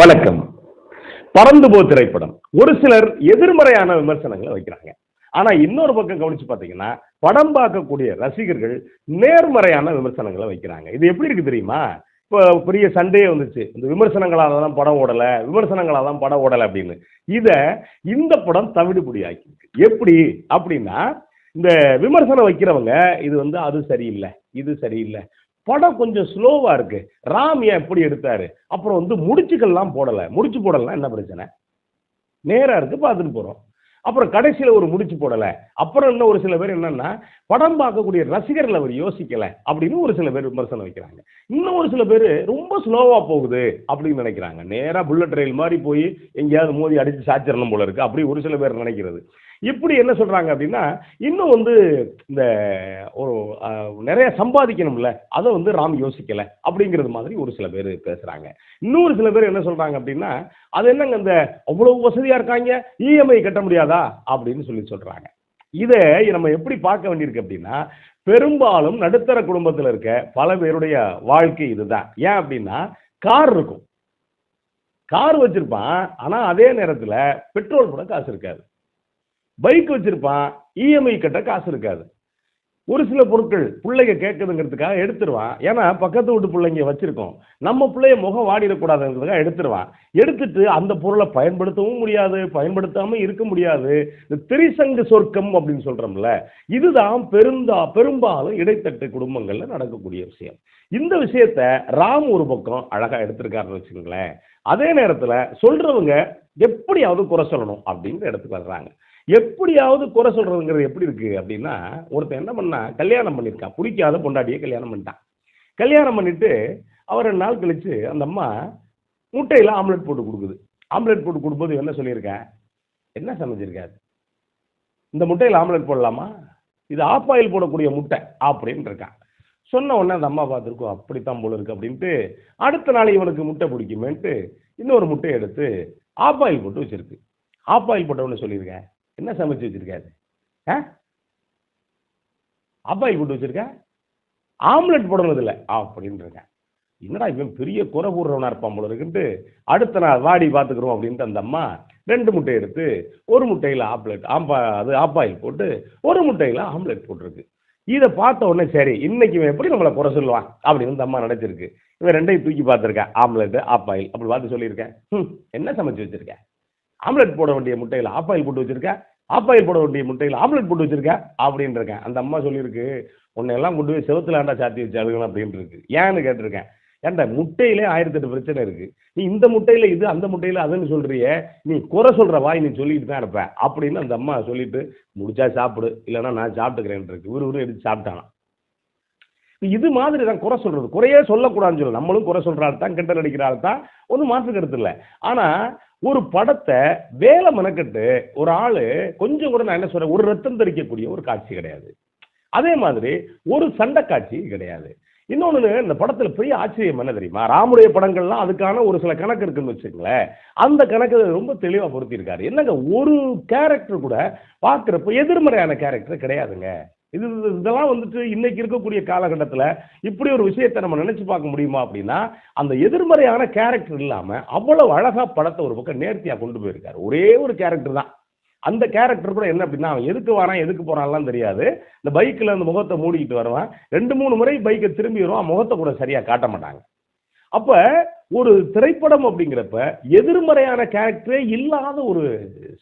வணக்கம். பறந்து போ திரைப்படம். ஒரு சிலர் எதிர்மறையான விமர்சனங்களை வைக்கிறாங்க. ஆனா இன்னொரு பக்கம் கவனிச்சு பாத்தீங்கன்னா படம் பார்க்கக்கூடிய ரசிகர்கள் நேர்மறையான விமர்சனங்களை வைக்கிறாங்க. இது எப்படி இருக்கு தெரியுமா? இப்போ பெரிய சண்டே வந்துச்சு. இந்த விமர்சனங்களால தான் படம் ஓடலை விமர்சனங்களால தான் படம் ஓடலை அப்படின்னு. இதை இந்த படம் தவிடுபடி ஆக்கியிருக்கு எப்படி? அப்படின்னா இந்த விமர்சனம் வைக்கிறவங்க இது வந்து அது சரியில்லை இது சரியில்லை படம் கொஞ்சம் ஸ்லோவாக இருக்கு. ராம் ஏன் எப்படி எடுத்தாரு? அப்புறம் வந்து முடிச்சுக்கள்லாம் போடலை. முடிச்சு போடலாம் என்ன பிரச்சனை? நேராக இருக்கு பார்த்துட்டு போகிறோம் அப்புறம் கடைசியில் ஒரு முடிச்சு போடலை. அப்புறம் இன்னும் ஒரு சில பேர் என்னன்னா படம் பார்க்கக்கூடிய ரசிகர்கள் அவர் யோசிக்கலை அப்படின்னு ஒரு சில பேர் விமர்சனம் வைக்கிறாங்க. இன்னும் ஒரு சில பேர் ரொம்ப ஸ்லோவாக போகுது அப்படின்னு நினைக்கிறாங்க. நேராக புல்லட் ரயில் மாதிரி போய் எங்கேயாவது மோதி அடித்து சாச்சிடணும் போல இருக்கு. அப்படி ஒரு சில பேர் நினைக்கிறது. இப்படி என்ன சொல்கிறாங்க அப்படின்னா இன்னும் வந்து இந்த ஒரு நிறைய சம்பாதிக்கணும்ல அதை வந்து ராம் யோசிக்கலை அப்படிங்கிறது மாதிரி ஒரு சில பேர் பேசுகிறாங்க இன்னொரு சில பேர் என்ன சொல்கிறாங்க அப்படின்னா அது என்னங்க இந்த அவ்வளோ வசதியாக இருக்காங்க இஎம்ஐ கட்ட முடியாதா அப்படின்னு சொல்லி சொல்கிறாங்க இதை நம்ம எப்படி பார்க்க வேண்டியிருக்கு அப்படின்னா பெரும்பாலும் நடுத்தர குடும்பத்தில் இருக்க பல பேருடைய வாழ்க்கை இதுதான். ஏன் அப்படின்னா கார் இருக்கும். கார் வச்சிருப்பான் ஆனால் அதே நேரத்தில் பெட்ரோல் போட காசு இருக்காது. பைக் வச்சிருப்பான் இஎம்ஐ கட்ட காசு இருக்காது. ஒரு சில பொருட்கள் பிள்ளைங்க கேட்குதுங்கிறதுக்காக எடுத்துருவான். ஏன்னா பக்கத்து வீட்டு பிள்ளைங்க வச்சுருக்கோம். நம்ம பிள்ளைய முகம் வாடிடக்கூடாதுங்கிறதுக்காக எடுத்துருவான். எடுத்துட்டு அந்த பொருளை பயன்படுத்தவும் முடியாது பயன்படுத்தாமல் இருக்க முடியாது. இந்த திரிசங்கு சொர்க்கம் அப்படின்னு சொல்கிறோம்ல இதுதான் பெருந்தா பெரும்பாலும் இடைத்தட்டு குடும்பங்களில் நடக்கக்கூடிய விஷயம். இந்த விஷயத்த ராம் ஒரு பக்கம் அழகாக எடுத்திருக்காருன்னு வச்சுக்கோங்களேன். அதே நேரத்தில் சொல்கிறவங்க எப்படியாவது குறை சொல்லணும் அப்படின்னு இடத்துக்கு வர்றாங்க எப்படியாவது குறை சொல்றதுங்கிறது எப்படி இருக்கு அப்படின்னா ஒருத்தன் என்ன பண்ணா கல்யாணம் பண்ணியிருக்கான் பிடிக்காத பொண்டாட்டியை கல்யாணம் பண்ணிட்டான். கல்யாணம் பண்ணிட்டு அவர் ரெண்டு நாள் கழிச்சு அந்த அம்மா முட்டையில் ஆம்லெட் போட்டு கொடுக்குது. ஆம்லெட் போட்டு கொடுக்கும்போது என்ன சொல்லியிருக்கேன்? என்ன சமைச்சிருக்காரு? இந்த முட்டையில் ஆம்லெட் போடலாமா? இது ஆஃப் ஆயில் போடக்கூடிய முட்டை அப்படின்னு இருக்கான். சொன்ன உடனே அந்த அம்மா பார்த்துருக்கோம் அப்படித்தான் போல இருக்கு அப்படின்ட்டு அடுத்த நாள் இவனுக்கு முட்டை பிடிக்குமேன்ட்டு இன்னொரு முட்டையை எடுத்து ஆஃப் ஆயில் போட்டு வச்சிருக்கு. ஆஃப் ஆயில் போட்டவொன்னு சொல்லியிருக்கேன் என்ன சமைச்சு வச்சிருக்காரு? ஆ? ஆஃப் போட்டு வச்சிருக்க? ஆம்லெட் போடணும் இல்லை. என்னடா இவன் பெரிய குறை கூடுறவனா இருப்பான் போல இருக்குன்ட்டு அடுத்த நாள் வாடி பார்த்துக்குறோம் அப்படின்ட்டு அந்த அம்மா ரெண்டு முட்டை எடுத்து ஒரு முட்டையில் ஆம்லெட் ஆம்பா அது ஆப்பாயில் போட்டு ஒரு முட்டையில் ஆம்லெட் போட்டிருக்கு. இதை பார்த்த உடனே சரி இன்னைக்கு இவன் எப்படி நம்மளை குறை சொல்லுவான்? அப்படின்னு இந்த அம்மா நினச்சிருக்கு. இவன் ரெண்டையும் தூக்கி பார்த்துருக்கேன் ஆம்லெட் ஆப்பாயில் அப்படி பார்த்து சொல்லியிருக்கேன். ம் என்ன சமைச்சு வச்சிருக்கேன் ஆம்லெட் போட வேண்டிய முட்டையில் ஆப்பாயில் போட்டு வச்சிருக்க ஆப்பாயில் போட வேண்டிய முட்டையில் ஆம்லெட் போட்டு வச்சிருக்க அப்படின்ருக்கேன் அந்த அம்மா சொல்லியிருக்கு உன்னை எல்லாம் கொண்டு போய் செவத்துல ஆண்டா சாத்தி வச்சாளுங்க அப்படின்ட்டு இருக்கு. ஏன்னு கேட்டிருக்கேன். ஏன்டா முட்டையிலே ஆயிரத்தி எட்டு பிரச்சனை இருக்கு. நீ இந்த முட்டையில இது அந்த முட்டையில அதுன்னு சொல்றியே நீ குறை சொல்ற வாய் நீ சொல்லிட்டு தான் இருப்பேன் அப்படின்னு அந்த அம்மா சொல்லிட்டு முடிச்சா சாப்பிடு இல்லைன்னா நான் சாப்பிட்டுக்கிறேன் இருக்கு. ஒரு ஒரு எடுத்து சாப்பிட்டானா இது மாதிரி தான் குறை சொல்றது. குறையே சொல்லக்கூடாதுன்னு சொல்ல நம்மளும் குறை சொல்ற ஆள் தான் கெட்ட நடிக்கிற ஆள் தான். ஒன்றும் மாற்று கருத்து இல்லை. ஆனா ஒரு படத்தை வேலை மெனக்கட்டு ஒரு ஆளு கொஞ்சம் கூட நான் என்ன சொல்றேன் ஒரு ரத்தம் தெரிக்கக்கூடிய ஒரு காட்சி கிடையாது. அதே மாதிரி ஒரு சண்டை காட்சி கிடையாது. இன்னொன்று இந்த படத்துல பெரிய ஆச்சரியம் என்ன தெரியுமா? ராமுடைய படங்கள்லாம் அதுக்கான ஒரு சில கணக்கு இருக்குன்னு வச்சுக்கங்களேன். அந்த கணக்கு ரொம்ப தெளிவா பொருத்தியிருக்காரு. என்னங்க ஒரு கேரக்டர் கூட பார்க்குறப்ப எதிர்மறையான கேரக்டர் கிடையாதுங்க. இது இதெல்லாம் வந்துட்டு இன்னைக்கு இருக்கக்கூடிய காலகட்டத்தில் இப்படி ஒரு விஷயத்தை நம்ம நினைச்சு பார்க்க முடியுமா அப்படின்னா அந்த எதிர்மறையான கேரக்டர் இல்லாமல் அவ்வளவு அழகா படத்தை ஒரு பக்கம் நேர்த்தியாக கொண்டு போயிருக்காரு. ஒரே ஒரு கேரக்டர் தான். அந்த கேரக்டர் கூட என்ன அப்படின்னா அவன் எதுக்கு வரான் எதுக்கு போறான்லாம் தெரியாது. இந்த பைக்கில் அந்த முகத்தை மூடிக்கிட்டு வருவான். ரெண்டு மூணு முறை பைக்கை திரும்பி வருவான் முகத்தை கூட சரியாக காட்ட மாட்டாங்க. அப்போ ஒரு திரைப்படம் அப்படிங்கிறப்ப எதிர்மறையான கேரக்டரே இல்லாத ஒரு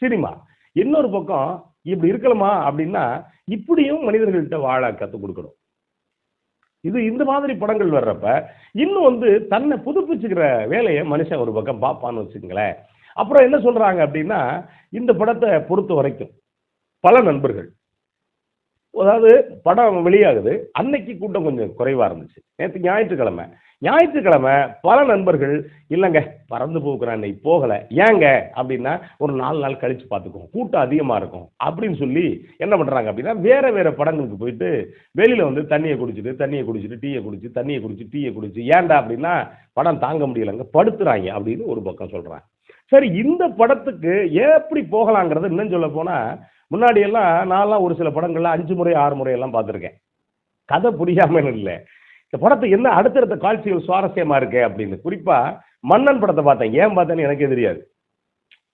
சினிமா. இன்னொரு பக்கம் இப்படி இருக்கலாமா அப்படின்னா இப்படியும் மனிதர்கள்ட்ட வாழ கற்றுக் கொடுக்கணும். இது இந்த மாதிரி படங்கள் வர்றப்ப இன்னும் வந்து தன்னை புதுப்பிச்சுக்கிற வேலையை மனுஷன் ஒரு பக்கம் பார்ப்பான்னு வச்சுக்கங்களேன். அப்புறம் என்ன சொல்றாங்க அப்படின்னா இந்த படத்தை பொறுத்த வரைக்கும் பல நண்பர்கள் அதாவது படம் வெளியாகுது. அன்னைக்கு கூட்டம் கொஞ்சம் குறைவா இருந்துச்சு. நேற்று ஞாயிற்றுக்கிழமை. ஞாயிற்றுக்கிழமை பல நண்பர்கள் இல்லைங்க பறந்து போக்குறேன் இன்னைக்கு போகலை. ஏங்க? அப்படின்னா ஒரு நாலு நாள் கழிச்சு பார்த்துக்குவோம் கூட்டம் அதிகமாக இருக்கும். அப்படின்னு சொல்லி என்ன பண்ணுறாங்க அப்படின்னா வேற வேற படங்களுக்கு போயிட்டு வெளியில் வந்து தண்ணியை குடிச்சிட்டு தண்ணியை குடிச்சிட்டு டீயை குடிச்சு தண்ணியை குடிச்சு டீயை குடிச்சு ஏன்டா அப்படின்னா படம் தாங்க முடியலைங்க படுத்துறாங்க அப்படின்னு ஒரு பக்கம் சொல்கிறாங்க சரி இந்த படத்துக்கு எப்படி போகலாங்கிறது இன்னும் சொல்ல போனால் முன்னாடி எல்லாம் நான்லாம் ஒரு சில படங்கள்லாம் அஞ்சு முறை ஆறு முறை எல்லாம் பார்த்துருக்கேன். கதை புரியாமல் இல்லை. இந்த படத்துக்கு என்ன அடுத்தடுத்த காட்சிகள் சுவாரஸ்யமா இருக்கு அப்படின்னு. குறிப்பா மன்னன் படத்தை பார்த்தேன். ஏன் பார்த்தேன்னு எனக்கே தெரியாது.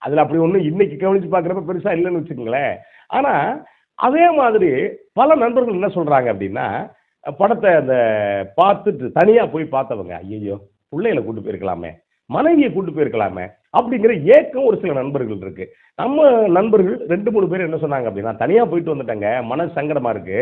அதில் அப்படி ஒன்றும் இன்னைக்கு கவனிச்சு பார்க்குறப்ப பெருசாக இல்லைன்னு வச்சுக்கோங்களேன். ஆனால் அதே மாதிரி பல நண்பர்கள் என்ன சொல்கிறாங்க அப்படின்னா படத்தை அந்த பார்த்துட்டு தனியாக போய் பார்த்தவங்க ஐயோ பிள்ளைகளை கூட்டு போயிருக்கலாமே. மனைவியை கூட்டு போயிருக்கலாமே? அப்படிங்கிற ஏக்கம் ஒரு சில நண்பர்கள் இருக்கு. நம்ம நண்பர்கள் ரெண்டு மூணு பேர் என்ன சொன்னாங்க அப்படின்னா தனியாக போயிட்டு வந்துட்டாங்க. மன சங்கடமா இருக்கு.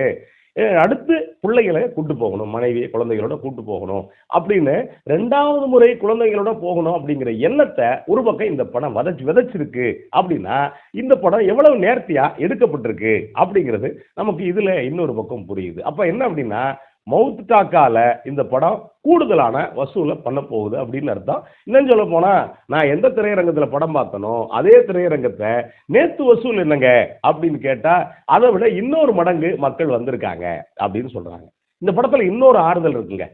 அடுத்து பிள்ளைகளை கூட்டு போகணும். மனைவியை குழந்தைகளோட கூட்டு போகணும். அப்படின்னு ரெண்டாவது முறை குழந்தைகளோட போகணும் அப்படிங்கிற எண்ணத்தை ஒரு பக்கம் இந்த படம் வதச்சு விதைச்சிருக்கு அப்படின்னா இந்த படம் எவ்வளவு நேர்த்தியா எடுக்கப்பட்டிருக்கு அப்படிங்கிறது நமக்கு இதுல இன்னொரு பக்கம் புரியுது. அப்ப என்ன அப்படின்னா மவுத் டாக்கால இந்த படம் கூடுதலான வசூலை பண்ண போகுது அப்படின்னு அர்த்தம். இன்னும் சொல்ல போனா நான் எந்த திரையரங்கத்துல படம் பார்த்தனோ அதே திரையரங்கத்தை நேத்து வசூல் என்னங்க அப்படின்னு கேட்டா அதை விட இன்னொரு மடங்கு மக்கள் வந்திருக்காங்க அப்படின்னு சொல்றாங்க. இந்த படத்துல இன்னொரு ஆறுதல் இருக்குங்க.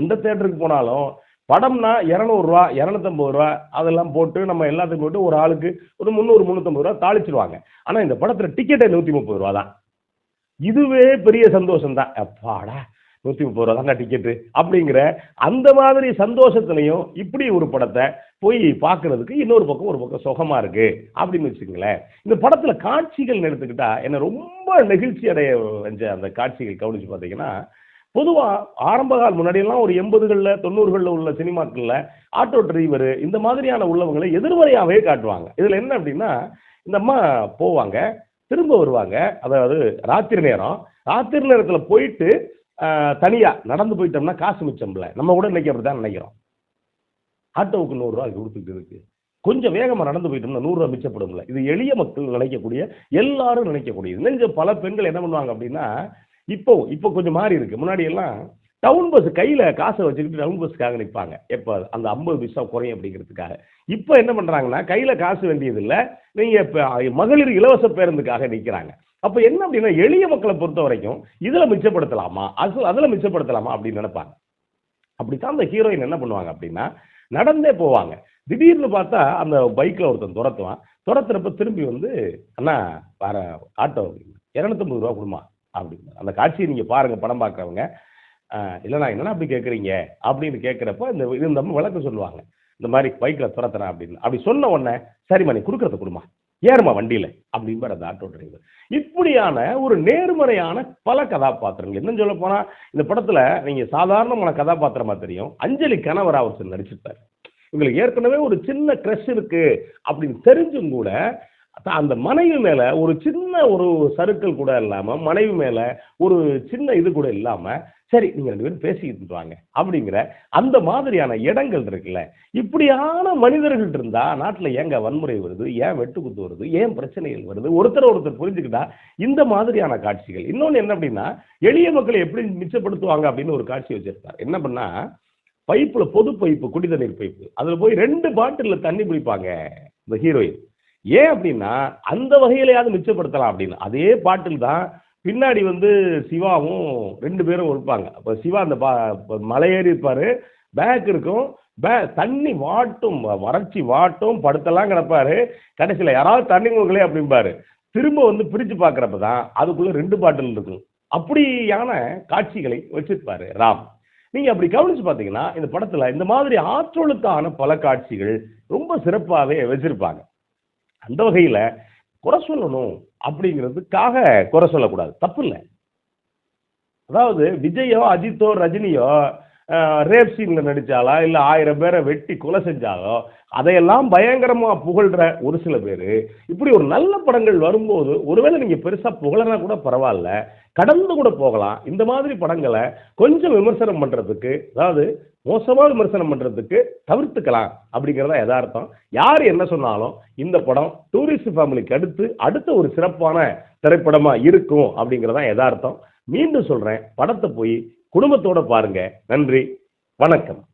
எந்த தேட்டருக்கு போனாலும் படம்னா இரநூறுவா இரநூத்தம்பது ரூபா அதெல்லாம் போட்டு நம்ம எல்லாத்துக்கும் போட்டு ஒரு ஆளுக்கு ஒரு முந்நூறு முந்நூற்றம்பது ரூபா தாளிச்சிருவாங்க. ஆனால் இந்த படத்தில் டிக்கெட்டே நூற்றி முப்பது ரூபா தான் இதுவே பெரிய சந்தோஷம் தான் அப்பாடா நூற்றி முப்பது ரூபா தாங்க டிக்கெட்டு அப்படிங்கிற அந்த மாதிரி சந்தோஷத்துலையும் இப்படி ஒரு படத்தை போய் பார்க்கறதுக்கு இன்னொரு பக்கம் ஒரு பக்கம் சுகமாக இருக்குது அப்படின்னு வச்சுக்கோங்களேன். இந்த படத்தில் காட்சிகள் எடுத்துக்கிட்டா என்னை ரொம்ப நெகிழ்ச்சி அடைய வச்ச அந்த காட்சிகள் கவனித்து பார்த்தீங்கன்னா பொதுவாக ஆரம்ப கால் முன்னாடியெல்லாம் ஒரு எண்பதுகளில் தொண்ணூறுகளில் உள்ள சினிமாக்களில் ஆட்டோ டிரைவர் இந்த மாதிரியான உள்ளவங்களை எதிர்மறையாகவே காட்டுவாங்க. இதில் என்ன அப்படின்னா இந்த அம்மா போவாங்க திரும்ப வருவாங்க. அதாவது ராத்திரி நேரம். ராத்திரி நேரத்தில் போயிட்டு தனியாக நடந்து போயிட்டோம்னா காசு மிச்சம்ல நம்ம கூட இன்னைக்கு அப்படி தான் நினைக்கிறோம். ஆட்டோவுக்கு நூறுரூவா கொடுத்துட்டு இருக்கு. கொஞ்சம் வேகமாக நடந்து போயிட்டோம்னா நூறுரூவா மிச்சப்படும்ல இது எளிய மக்கள் நினைக்கக்கூடிய எல்லாரும் நினைக்கக்கூடியது. நெஞ்ச பல பெண்கள் என்ன பண்ணுவாங்க அப்படின்னா இப்போ இப்போ கொஞ்சம் மாறி இருக்கு. முன்னாடி எல்லாம் டவுன் பஸ் கையில் காசை வச்சுக்கிட்டு டவுன் பஸ்ஸுக்காக நிற்பாங்க எப்போ? அந்த ஐம்பது பைசா குறையும் அப்படிங்கிறதுக்காக. இப்போ என்ன பண்ணுறாங்கன்னா கையில் காசு வேண்டியதில்லை. நீங்கள் இப்போ மகளிர் இலவச பேருந்துக்காக நிற்கிறாங்க அப்போ என்ன அப்படின்னா எளிய மக்களை பொறுத்த வரைக்கும் இதில் மிச்சப்படுத்தலாமா? அது அதில் மிச்சப்படுத்தலாமா அப்படின்னு நினைப்பாங்க. அப்படித்தான் அந்த ஹீரோயின் என்ன பண்ணுவாங்க அப்படின்னா நடந்தே போவாங்க. திடீர்னு பார்த்தா அந்த பைக்கில் ஒருத்தன் துரத்துவான். துரத்துறப்ப திரும்பி வந்து அண்ணா வர ஆட்டோ இரநூத்தம்பது ரூபா கொடுமா? அப்படின்னு. அந்த காட்சியை நீங்கள் பாருங்கள் படம் பார்க்குறவங்க. இல்லைண்ணா என்னண்ணா அப்படி கேட்குறீங்க? அப்படின்னு கேட்குறப்ப இந்த இது நம்ம விளக்கம் சொல்லுவாங்க. இந்த மாதிரி பைக்கில் துரத்துறேன் அப்படின்னு. அப்படி சொன்ன உடனே சரிம்மா நீ கொடுக்குறத கொடுமா ஏறுமா வண்டியில். அப்படின்பார் அந்த ஆட்டோ டிரைவர் இப்படியான ஒரு நேர்மறையான பல கதாபாத்திரங்கள். என்னன்னு சொல்ல போனால் இந்த படத்தில் நீங்கள் சாதாரணமான கதாபாத்திரமாக தெரியும். அஞ்சலி கணவராக ஒருத்தர் நடிச்சிருப்பார். உங்களுக்கு ஏற்கனவே ஒரு சின்ன க்ரெஷ் இருக்குது அப்படின்னு தெரிஞ்சும் கூட அந்த மனைவி மேல ஒரு சின்ன ஒரு சருக்கள் கூட இல்லாம மனைவி மேல ஒரு சின்ன இது கூட இல்லாம சரி நீங்க ரெண்டு பேரும் பேசிக்கிட்டு வாங்க அப்படிங்கிற அந்த மாதிரியான இடங்கள் இருக்குல்ல. இப்படியான மனிதர்கள் இருந்தா நாட்டுல ஏங்க வன்முறை வருது ஏன் வெட்டுக்குத்து வருது ஏன் பிரச்சனைகள் வருது? ஒருத்தர் ஒருத்தர் புரிஞ்சுக்கிட்டா இந்த மாதிரியான காட்சிகள். இன்னொன்னு என்ன அப்படின்னா எளிய மக்களை எப்படி மிச்சப்படுத்துவாங்க அப்படின்னு ஒரு காட்சி வச்சிருப்பார். என்ன பண்ணா பைப்புல பொது பைப்பு குடி தண்ணீர் பைப்பு. அதுல போய் ரெண்டு பாட்டிலில் தண்ணி பிடிப்பாங்க இந்த ஹீரோயின். ஏன் அப்படின்னா அந்த வகையிலையாவது மிச்சப்படுத்தலாம் அப்படின்னு. அதே பாட்டில் தான் பின்னாடி வந்து சிவாவும் ரெண்டு பேரும் இருப்பாங்க அப்போ சிவா அந்த பா மலையேறி இருப்பார். பேக் இருக்கும். பே தண்ணி வாட்டும் வறட்சி வாட்டும் படுத்தலாம் கிடப்பாரு. கடைசியில் யாராவது தண்ணி கொடுக்கலையே அப்படிம்பாரு. திரும்ப வந்து பிரித்து பார்க்குறப்ப தான் அதுக்குள்ளே ரெண்டு பாட்டில் இருக்கும். அப்படியான காட்சிகளை வச்சிருப்பாரு ராம். நீங்கள் அப்படி கவனிச்சு பார்த்தீங்கன்னா இந்த படத்தில் இந்த மாதிரி ஆற்றலுக்கான பல காட்சிகள் ரொம்ப சிறப்பாகவே வச்சுருப்பாங்க. அந்த வகையில் குறை சொல்லணும் அப்படிங்கிறதுக்காக குறை சொல்லக்கூடாது. தப்பு இல்லை. அதாவது விஜயோ அஜித்தோ ரஜினியோ ரேப் சீனில் நடித்தாலா இல்லை ஆயிரம் பேரை வெட்டி கொலை செஞ்சாலோ அதையெல்லாம் பயங்கரமாக புகழ்கிற ஒரு சில பேர். இப்படி ஒரு நல்ல படங்கள் வரும்போது ஒருவேளை நீங்கள் பெருசாக புகழனா கூட பரவாயில்ல. கடந்து கூட போகலாம். இந்த மாதிரி படங்களை கொஞ்சம் விமர்சனம் பண்ணுறதுக்கு அதாவது மோசமாக விமர்சனம் பண்ணுறதுக்கு தவிர்த்துக்கலாம் அப்படிங்கிறதா யதார்த்தம். யார் என்ன சொன்னாலும் இந்த படம் டூரிஸ்ட் ஃபேமிலிக்கு அடுத்து அடுத்த ஒரு சிறப்பான திரைப்படமாக இருக்கும் அப்படிங்கிறதா யதார்த்தம். மீண்டும் சொல்கிறேன் படத்தை போய் குடும்பத்தோட பாருங்க. நன்றி. வணக்கம்.